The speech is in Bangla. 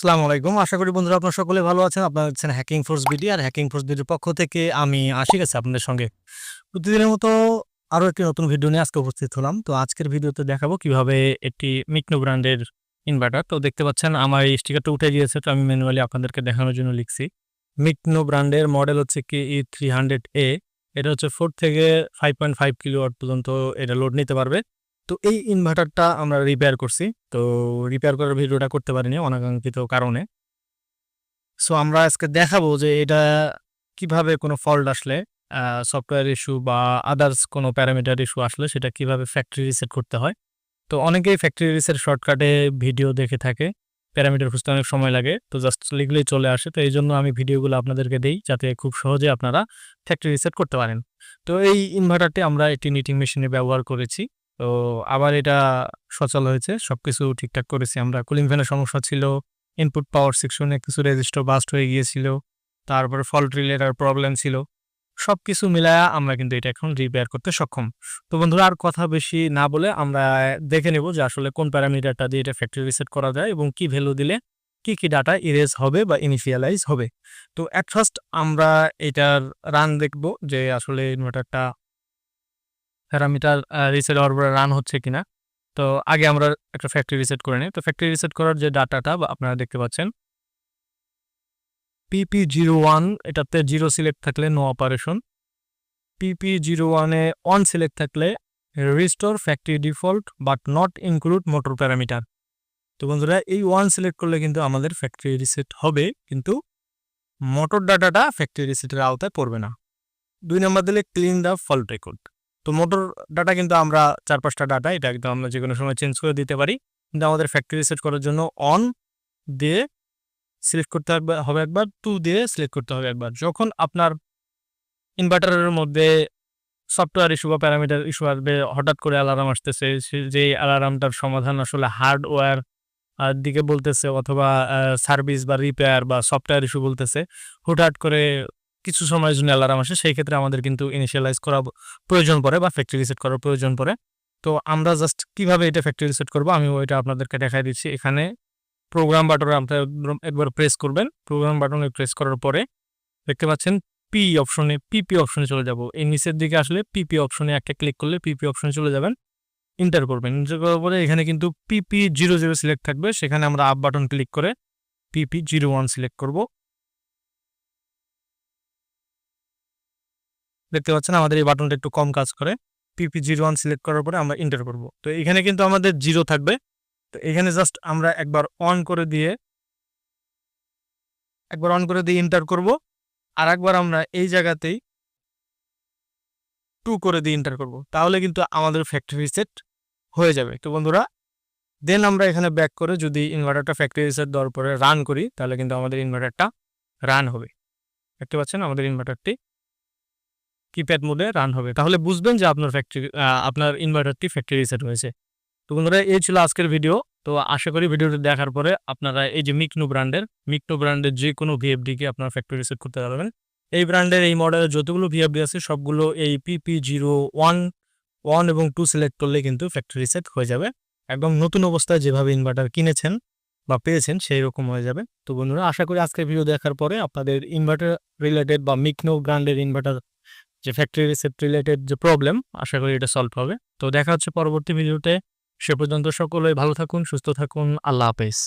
আসসালামু আলাইকুম। আশা করি বন্ধুরা আপনার সকলে ভালো আছেন। আপনারা হচ্ছেন হ্যাকিং ফোর্স বিডি আর হ্যাকিং ফোর্স বিডির পক্ষ থেকে আমি আশিক আছি আপনাদের সঙ্গে। প্রতিদিনের মতো আরও একটি নতুন ভিডিও নিয়ে আজকে উপস্থিত হলাম। তো আজকের ভিডিওতে দেখাবো কীভাবে একটি মিকনো ব্র্যান্ডের ইনভার্টার তো দেখতে পাচ্ছেন, আমার এই স্টিকারটা উঠে গিয়েছে। তো আমি ম্যানুয়ালি আপনাদেরকে দেখানোর জন্য লিখছি। মিকনো ব্র্যান্ডের মডেল হচ্ছে কি ই থ্রি হান্ড্রেড এ এটা হচ্ছে ফোর থেকে ফাইভ পয়েন্ট ফাইভ কিলোওয়াট পর্যন্ত এটা লোড নিতে পারবে। তো এই ইনভার্টারটা আমরা রিপেয়ার করছি। তো রিপেয়ার করার ভিডিওটা করতে পারিনি অনাকাঙ্ক্ষিত কারণে। সো আমরা আজকে দেখাবো যে এটা কীভাবে কোনো ফল্ট আসলে সফটওয়্যার ইস্যু বা আদার্স কোনো প্যারামিটার ইস্যু আসলে সেটা কীভাবে ফ্যাক্টরি রিসেট করতে হয়। তো অনেকেই ফ্যাক্টরি রিসেট শর্টকাটে ভিডিও দেখে থাকে প্যারামিটার খুঁজতে অনেক সময় লাগে, তো জাস্ট লিখলেই চলে আসে। তো এই জন্য আমি ভিডিওগুলো আপনাদেরকে দেই যাতে খুব সহজে আপনারা ফ্যাক্টরি রিসেট করতে পারেন। তো এই ইনভার্টারটি আমরা একটি নিটিং মেশিনে ব্যবহার করেছি। তো আবার এটা সচল হয়েছে। সব কিছু ঠিকঠাক করেছি আমরা। কুলিং ফ্যানের সমস্যা ছিল ইনপুট পাওয়ার সেকশনে কিছু রেজিস্টার বাস্ট হয়ে গিয়েছিল, তারপরে ফল্ট রিলেটার প্রবলেম ছিল। সব কিছু মিলায়া আমরা কিন্তু এটা এখন রিপেয়ার করতে সক্ষম। তো বন্ধুরা, আর কথা বেশি না বলে আমরা দেখে নেব যে আসলে কোন প্যারামিটারটা দিয়ে এটা ফ্যাক্টরি রিসেট করা যায় এবং কি ভ্যালু দিলে কি কি ডাটা ইরেজ হবে বা ইনিশিয়ালাইজ হবে। তো অ্যাট ফার্স্ট আমরা এটার রান দেখব যে আসলে ইনভার্টারটা প্যারামিটার রিসেট হওয়ার পরে রান হচ্ছে কিনা। তো আগে আমরা একটা ফ্যাক্টরি রিসেট করে নিই। তো ফ্যাক্টরি রিসেট করার যে ডাটাটা আপনারা দেখতে পাচ্ছেন পিপি জিরো ওয়ান এটাতে জিরো সিলেক্ট থাকলে নো অপারেশন পিপি জিরো ওয়ানে অন সিলেক্ট থাকলে restore factory default but not include motor parameter তো বন্ধুরা, এই ওয়ান সিলেক্ট করলে কিন্তু আমাদের ফ্যাক্টরি রিসেট হবে, কিন্তু মোটর ডাটাটা ফ্যাক্টরি রিসেটের আওতায় পড়বে না। দুই নম্বর দিলে ক্লিন দ্য ফল্ট রেকর্ড তো মোটর ডাটা কিন্তু আমরা চার পাঁচটা ডাটা, এটা একদম আমরা যে কোনো সময় চেঞ্জ করে দিতে পারি। কিন্তু আমাদের ফ্যাক্টরি সেট করার জন্য অন দিয়ে সিলেক্ট করতে হবে একবার টু দিয়ে সিলেক্ট করতে হবে একবার। যখন আপনার ইনভার্টারের মধ্যে সফটওয়্যার ইস্যু বা প্যারামিটার ইস্যু আসবে, হঠাৎ করে অ্যালার্ম আসতেছে যে অ্যালার্মটার সমাধান আসলে হার্ডওয়্যার দিকে বলতেছে অথবা সার্ভিস বা রিপেয়ার বা সফটওয়্যার ইস্যু বলতেছে হুটহাট করে কিছু সময়ের জন্য অ্যালার্ম আসে, সেই ক্ষেত্রে আমাদের কিন্তু ইনিশিয়ালাইজ করা প্রয়োজন পড়ে বা ফ্যাক্টরি রিসেট করার প্রয়োজন পড়ে। তো আমরা জাস্ট কীভাবে এটা ফ্যাক্টরি রিসেট করব আমি ওইটা আপনাদেরকে দেখাই দিচ্ছি। এখানে প্রোগ্রাম বাটনে আপনার একবার প্রেস করবেন। প্রোগ্রাম বাটনে প্রেস করার পরে দেখতে পাচ্ছেন পি অপশনে পিপি অপশনে চলে যাব। এই নিচের দিকে আসলে পিপি অপশনে একটা ক্লিক করলে পিপি অপশনে চলে যাবেন। ইন্টার করবেন। ইন্টার করার পরে এখানে কিন্তু পিপি জিরো জিরো সিলেক্ট থাকবে। সেখানে আমরা আপ বাটন ক্লিক করে পিপি জিরো ওয়ান সিলেক্ট করব। দেখতে পাচ্ছেন আমাদের এই বাটনটা একটু কম কাজ করে। পিপি জিরো ওয়ান সিলেক্ট করার পরে আমরা এন্টার করব। তো এখানে কিন্তু আমাদের জিরো থাকবে। তো এখানে জাস্ট আমরা একবার অন করে দিয়ে, একবার অন করে দিয়ে এন্টার করব। আর একবার আমরা এই জায়গাতেই টু করে দিয়ে এন্টার করব। তাহলে কিন্তু আমাদের ফ্যাক্টরি সেট হয়ে যাবে। তো বন্ধুরা দেন আমরা এখানে ব্যাক করে যদি ইনভার্টারটা ফ্যাক্টরি সেট দেওয়ার পরে রান করি, তাহলে কিন্তু আমাদের ইনভার্টারটা রান হবে। দেখতে পাচ্ছেন আমাদের ইনভার্টারটি কিপ্যাড মোডে রান হবে। তাহলে বুঝবেন যে আপনার ফ্যাক্টরি আপনার ইনভার্টারটি ফ্যাক্টরি রিসেট হয়েছে। তো বন্ধুরা, এই ছিল আজকের ভিডিও তো আশা করি ভিডিওটি দেখার পরে আপনারা এই যে মিকনো ব্র্যান্ডের মিকনো ব্র্যান্ডের যে কোনো ভিএফডিকে আপনার ফ্যাক্টরি রিসেট করতে পারবেন। এই ব্র্যান্ডের এই মডেলের যতগুলো ভিএফডি আছে, সবগুলো এই পিপি জিরো ওয়ান ওয়ান এবং টু সিলেক্ট করলে কিন্তু ফ্যাক্টরি রিসেট হয়ে যাবে। একদম নতুন অবস্থায় যেভাবে ইনভার্টার কিনেছেন বা পেয়েছেন সেই রকম হয়ে যাবে। তো বন্ধুরা, আশা করি আজকের ভিডিও দেখার পরে আপনাদের ইনভার্টার রিলেটেড বা মিকনো ব্র্যান্ডের ইনভার্টার যে ফ্যাক্টরি রিসেপ্ট রিলেটেড যে প্রবলেম আশা করি এটা সলভ হবে। তো দেখা হচ্ছে পরবর্তী ভিডিওতে সে পর্যন্ত সকলেই ভালো থাকুন, সুস্থ থাকুন, আল্লাহ হাফেজ।